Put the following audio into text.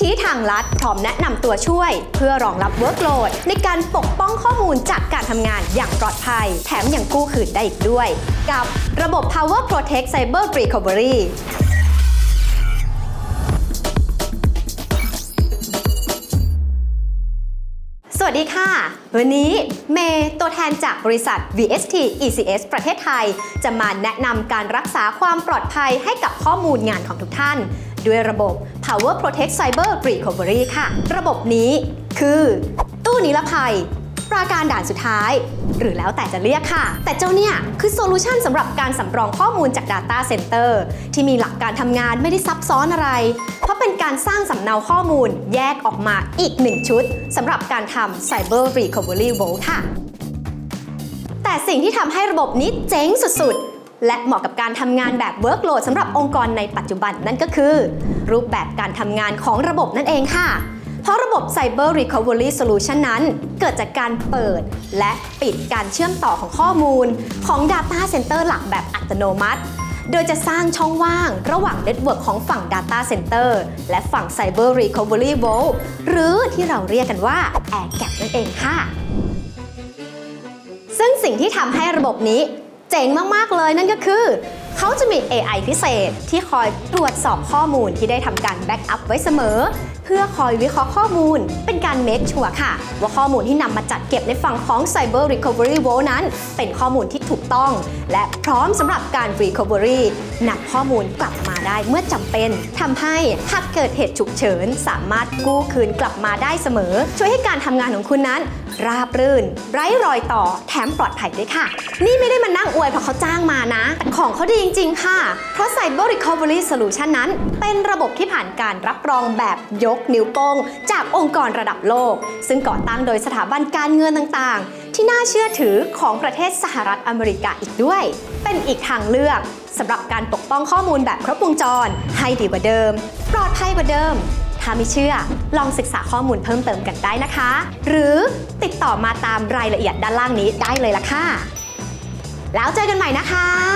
ชี้ทางลัดพร้อมแนะนำตัวช่วย เพื่อรองรับเวิร์กโหลดในการปกป้องข้อมูลจากการทำงานอย่างปลอดภัย แถมยังกู้คืนได้อีกด้วย กับระบบ Power Protect Cyber Recovery สวัสดีค่ะ วันนี้เมย์ตัวแทนจากบริษัท VST ECS ประเทศไทย จะมาแนะนำการรักษาความปลอดภัยให้กับข้อมูลงานของทุกท่าน ด้วยระบบ Power Protect Cyber Recovery ค่ะ ระบบนี้คือ ตู้นิรภัยปราการด่านสุดท้าย หรือแล้วแต่จะเรียกค่ะ แต่เจ้าเนี่ย คือโซลูชันสำหรับการสำรองข้อมูลจาก Data Center ที่มีหลักการทำงานไม่ได้ซับซ้อนอะไร เพราะเป็นการสร้างสำเนาข้อมูลแยกออกมาอีกหนึ่งชุดสำหรับการทำ Cyber Recovery Vault ค่ะ แต่สิ่งที่ทำให้ระบบนี้เจ๋งสุดๆ และเหมาะกับการทำงานแบบ workload สำหรับองค์กรในปัจจุบันนั่นก็คือ รูปแบบการทำงานของระบบนั่นเองค่ะ เพราะระบบ Cyber Recovery Solution นั้น เกิดจากการเปิด และปิดการเชื่อมต่อของข้อมูล ของ Data Center หลักแบบอัตโนมัติ โดยจะสร้างช่องว่างระหว่างเน็ตเวิร์กของฝั่ง Data Center และฝั่ง Cyber Recovery Vault หรือที่เราเรียกกันว่า Air Gap นั่นเองค่ะ ซึ่งสิ่งที่ทำให้ระบบนี้ จ๋งมาก ๆ เลยนั่นก็คือ เขาจะมี AI พิเศษที่คอยตรวจสอบข้อมูลที่ได้ทำการแบ็กอัพไว้เสมอ เพื่อคอยวิเคราะห์ข้อมูล เป็นการเมคชัวร์ค่ะ ว่าข้อมูลที่นำมาจัดเก็บในฝั่งของ Cyber Recovery Vault นั้น เป็นข้อมูลที่ถูกต้อง และพร้อมสำหรับการ Recovery นำข้อมูลกลับมาได้เมื่อจำเป็นทำให้หากเกิดเหตุฉุกเฉิน สามารถกู้คืนกลับมาได้เสมอ ช่วยให้การทำงานของคุณนั้น ราบรื่น ไร้รอยต่อแถมปลอดภัยด้วยค่ะ นี่ไม่ได้มานั่งอวยเพราะเขาจ้างมานะ แต่ของเขาดีจริง ๆ ค่ะ เพราะ Cyber Recovery Solution นั้น เป็นระบบที่ผ่านการรับรองแบบยกกนิ้วโป้งจากองค์กรระดับโลก ซึ่งก่อตั้งโดยสถาบันการเงินต่างๆ ที่น่าเชื่อถือของประเทศสหรัฐอเมริกาอีกด้วย เป็นอีกทางเลือกสำหรับการปกป้องข้อมูลแบบครบวงจร ให้ดีกว่าเดิม ปลอดภัยกว่าเดิม ถ้าไม่เชื่อ ลองศึกษาข้อมูลเพิ่มเติมกันได้นะคะ หรือติดต่อมาตามรายละเอียดด้านล่างนี้ได้เลยล่ะค่ะ แล้วเจอกันใหม่นะคะ